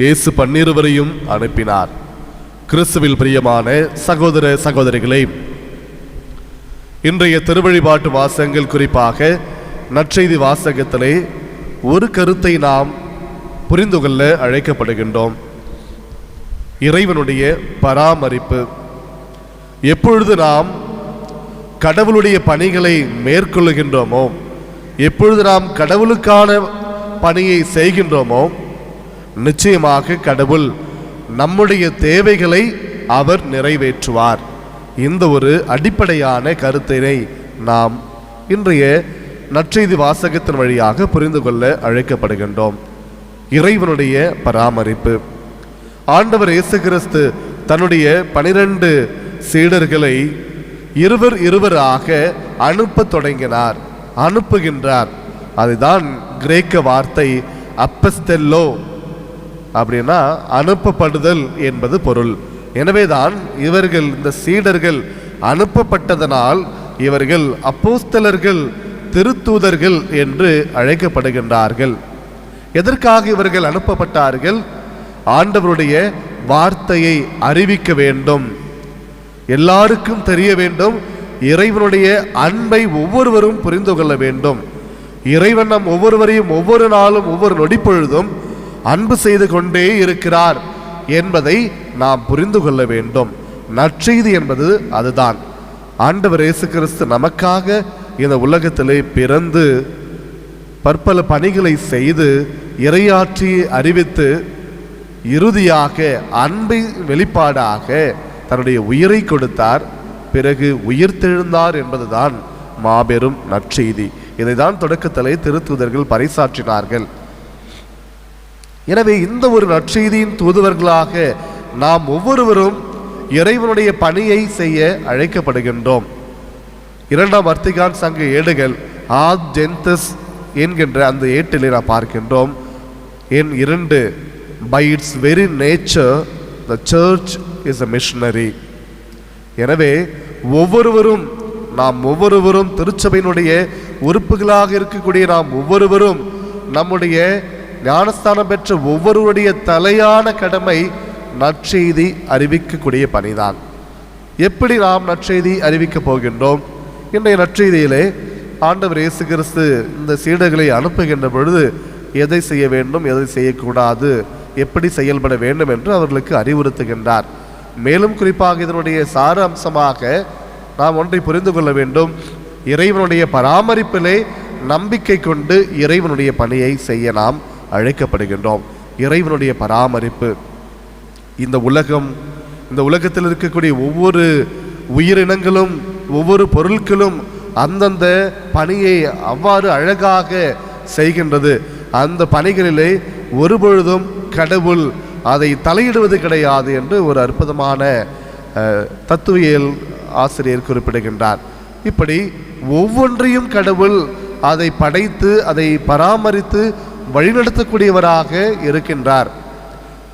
இயேசு பன்னிருவரையும் அனுப்பினார். கிறிஸ்துவில் பிரியமான சகோதர சகோதரிகளே இன்றைய திருவழிபாட்டு வாசகங்கள் குறிப்பாக நற்செய்தி வாசகத்திலே ஒரு கருத்தை நாம் புரிந்து கொள்ள அழைக்கப்படுகின்றோம். இறைவனுடைய பராமரிப்பு. எப்பொழுது நாம் கடவுளுடைய பணிகளை மேற்கொள்ளுகின்றோமோ எப்பொழுது நாம் கடவுளுக்கான பணியை செய்கின்றோமோ நிச்சயமாக கடவுள் நம்முடைய தேவைகளை அவர் நிறைவேற்றுவார். இந்த ஒரு அடிப்படையான கருத்தினை நாம் இன்றைய நற்செய்தி வாசகத்தின் வழியாக புரிந்து கொள்ள அழைக்கப்படுகின்றோம். இறைவனுடைய பராமரிப்பு. ஆண்டவர் இயேசு கிறிஸ்து தன்னுடைய பனிரெண்டு சீடர்களை இருவர் இருவராக அனுப்பத் தொடங்கினார் அனுப்புகின்றார். அதுதான் கிரேக்க வார்த்தை அப்பஸ்தெல்லோ. அப்படின்னா அனுப்பப்படுதல் என்பது பொருள். எனவேதான் இவர்கள் இந்த சீடர்கள் அனுப்பப்பட்டதனால் இவர்கள் அப்போஸ்தலர்கள் திருத்தூதர்கள் என்று அழைக்கப்படுகின்றார்கள். எதற்காக இவர்கள் அனுப்பப்பட்டார்கள்? ஆண்டவருடைய வார்த்தையை அறிவிக்க வேண்டும். எல்லாருக்கும் தெரிய வேண்டும். இறைவனுடைய அன்பை ஒவ்வொருவரும் புரிந்து கொள்ள வேண்டும். இறைவன் நம் ஒவ்வொருவரையும் ஒவ்வொரு நாளும் ஒவ்வொரு நொடிப்பொழுதும் அன்பு செய்து கொண்டே இருக்கிறார் என்பதை நாம் புரிந்து கொள்ள வேண்டும். நற்செய்தி என்பது அதுதான். ஆண்டவர் இயேசு கிறிஸ்து நமக்காக இந்த உலகத்திலே பிறந்து பற்பல பணிகளை செய்து இரையாற்றி அறிவித்து இறுதியாக அன்பை வெளிப்பாடாக தன்னுடைய உயிரை கொடுத்தார். பிறகு உயிர்த்தெழுந்தார் என்பதுதான் மாபெரும் நற்செய்தி. இதைதான் தொடக்கத்திலே திருத்துதர்கள் பறைசாற்றினார்கள் எனவே இந்த ஒரு நற்செய்தியின் தூதுவர்களாக நாம் ஒவ்வொருவரும் இறைவனுடைய பணியை செய்ய அழைக்கப்படுகின்றோம். இரண்டாம் வர்த்திகான் சங்க ஏடுகள் ஆத் ஜென்தஸ் என்கின்ற அந்த ஏட்டிலே நாம் பார்க்கின்றோம். என் இரண்டு by its very nature the church is a missionary எனவே ஒவ்வொருவரும் நாம் ஒவ்வொருவரும் திருச்சபையினுடைய உறுப்புகளாக இருக்கக்கூடிய நாம் ஒவ்வொருவரும் நம்முடைய ஞானஸ்தானம் பெற்ற ஒவ்வொருவருடைய தலையான கடமை நற்செய்தி அறிவிக்கக்கூடிய பணிதான். எப்படி நாம் நற்செய்தி அறிவிக்கப் போகின்றோம்? இன்றைய நற்செய்தியிலே ஆண்டவர் இயேசு கிறிஸ்து இந்த சீடர்களை அனுப்புகின்ற பொழுது எதை செய்ய வேண்டும் எதை செய்யக்கூடாது எப்படி செயல்பட வேண்டும் என்று அவர்களுக்கு அறிவுறுத்துகின்றார். மேலும் குறிப்பாக இதனுடைய சார அம்சமாக நாம் ஒன்றை புரிந்து கொள்ள வேண்டும். இறைவனுடைய பராமரிப்பிலே நம்பிக்கை கொண்டு இறைவனுடைய பணியை செய்ய நாம் அழைக்கப்படுகின்றோம். இறைவனுடைய பராமரிப்பு. இந்த உலகம் இந்த உலகத்தில் இருக்கக்கூடிய ஒவ்வொரு உயிரினங்களும் ஒவ்வொரு பொருட்களும் அந்தந்த பணியை அவ்வாறு அழகாக செய்கின்றது. அந்த பணிகளிலே ஒருபொழுதும் கடவுள் அதை தலையிடுவது கிடையாது என்று ஒரு அற்புதமான தத்துவியல் ஆசிரியர் குறிப்பிடுகின்றார். இப்படி ஒவ்வொன்றையும் கடவுள் அதை படைத்து அதை பராமரித்து வழிநடத்தக்கூடியவராக இருக்கின்றார்.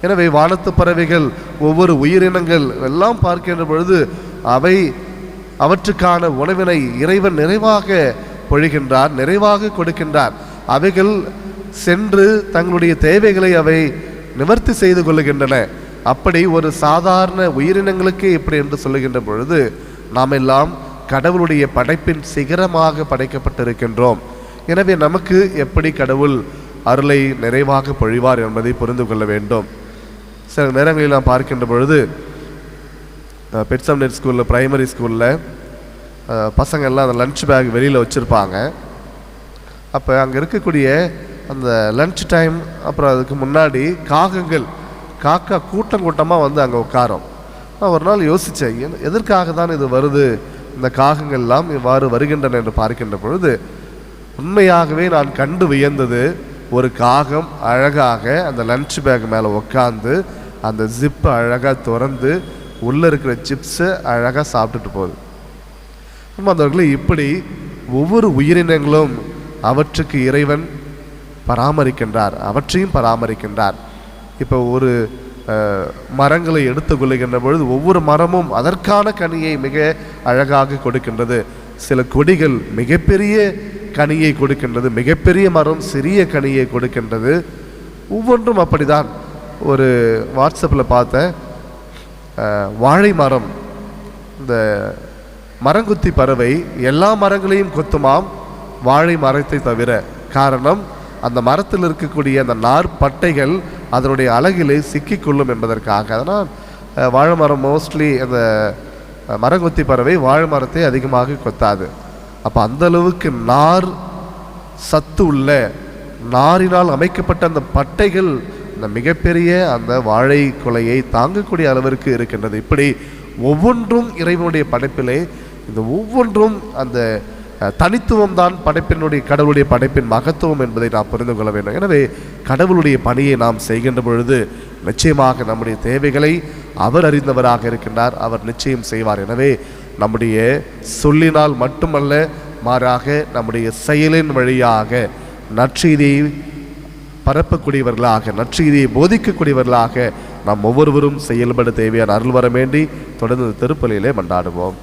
எனவே வானத்து பறவைகள் ஒவ்வொரு உயிரினங்கள் எல்லாம் பார்க்கின்ற பொழுது அவை அவற்றுக்கான உணவினை இறைவன் நிறைவாக பொழிகின்றார் நிறைவாக கொடுக்கின்றார். அவைகள் சென்று தங்களுடைய தேவைகளை அவை நிவர்த்தி செய்து கொள்ளுகின்றன. அப்படி ஒரு சாதாரண உயிரினங்களுக்கு இப்படி என்று சொல்லுகின்ற பொழுது நாம் எல்லாம் கடவுளுடைய படைப்பின் சிகரமாக படைக்கப்பட்டிருக்கின்றோம். எனவே நமக்கு எப்படி கடவுள் அருளை நிறைவாக பொழிவார் என்பதை புரிந்து கொள்ள வேண்டும். சில நேரங்களில் நாம் பார்க்கின்ற பொழுது பெட்சம்நெட் ஸ்கூலில் ப்ரைமரி ஸ்கூலில் பசங்கள்லாம் அந்த லன்ச் பேக் வெளியில் வச்சுருப்பாங்க. அப்போ அங்கே இருக்கக்கூடிய அந்த லன்ச் டைம் அப்புறம் அதுக்கு முன்னாடி காகங்கள் காக்கா கூட்டம் கூட்டமாக வந்து அங்கே உட்காரும். நான் ஒரு நாள் யோசித்தேன் எதற்காக தான் இது வருது? இந்த காகங்கள்லாம் இவ்வாறு வருகின்றன என்று பார்க்கின்ற பொழுது உண்மையாகவே நான் கண்டு வியந்தது ஒரு காகம் அழகாக அந்த லன்ச் பேக் மேலே உட்காந்து அந்த ஜிப்பை அழகாக திறந்து உள்ளே இருக்கிற சிப்ஸை அழகாக சாப்பிட்டுட்டு போகுது. அன்பர்களே இப்படி ஒவ்வொரு உயிரினங்களும் அவற்றுக்கு இறைவன் பராமரிக்கின்றார் அவற்றையும் பராமரிக்கின்றார். இப்போ ஒரு மரங்களை எடுத்துக்கொள்ளுகின்ற பொழுது ஒவ்வொரு மரமும் அதற்கான கனியை மிக அழகாக கொடுக்கின்றது. சில கொடிகள் மிகப்பெரிய கனியை கொடுக்கின்றது மிகப்பெரிய மரம் சிறிய கனியை கொடுக்கின்றது. ஒவ்வொன்றும் அப்படிதான். ஒரு வாட்ஸ்அப்பில் பார்த்தேன். வாழை மரம். இந்த மரங்குத்தி பறவை எல்லா மரங்களையும் கொத்துமாம் வாழை மரத்தை தவிர. காரணம் அந்த மரத்தில் இருக்கக்கூடிய அந்த நார்பட்டைகள் அதனுடைய அழகிலே சிக்கிக்கொள்ளும் என்பதற்காக. அதனால் வாழை மரம் மோஸ்ட்லி அந்த அஹ், மரங்கொத்தி பறவை வாழை மரத்தை அதிகமாக கொத்தாது. அப்போ அந்த அளவுக்கு நார் சத்து உள்ள நாரினால் அமைக்கப்பட்ட அந்த பட்டைகள் இந்த மிகப்பெரிய அந்த வாழை கொலையை தாங்கக்கூடிய அளவிற்கு இருக்கின்றது. இப்படி ஒவ்வொன்றும் இறைவனுடைய படைப்பிலே இந்த ஒவ்வொன்றும் அந்த தனித்துவம் தான் படைப்பினுடைய கடவுளுடைய படைப்பின் மகத்துவம் என்பதை நாம் புரிந்து கொள்ள வேண்டும். எனவே கடவுளுடைய பணியை நாம் செய்கின்ற பொழுது நிச்சயமாக நம்முடைய தேவைகளை அவர் அறிந்தவராக இருக்கின்றார் அவர் நிச்சயம் செய்வார். எனவே நம்முடைய சொல்லினால் மட்டுமல்ல மாறாக நம்முடைய செயலின் வழியாக நற்செய்தியை பரப்பக்கூடியவர்களாக நற்செய்தியை போதிக்கக்கூடியவர்களாக நாம் ஒவ்வொருவரும் செயல்பட தேவையான அருள் வர வேண்டி தொடர்ந்து திருப்பலியிலே மண்டாடுவோம்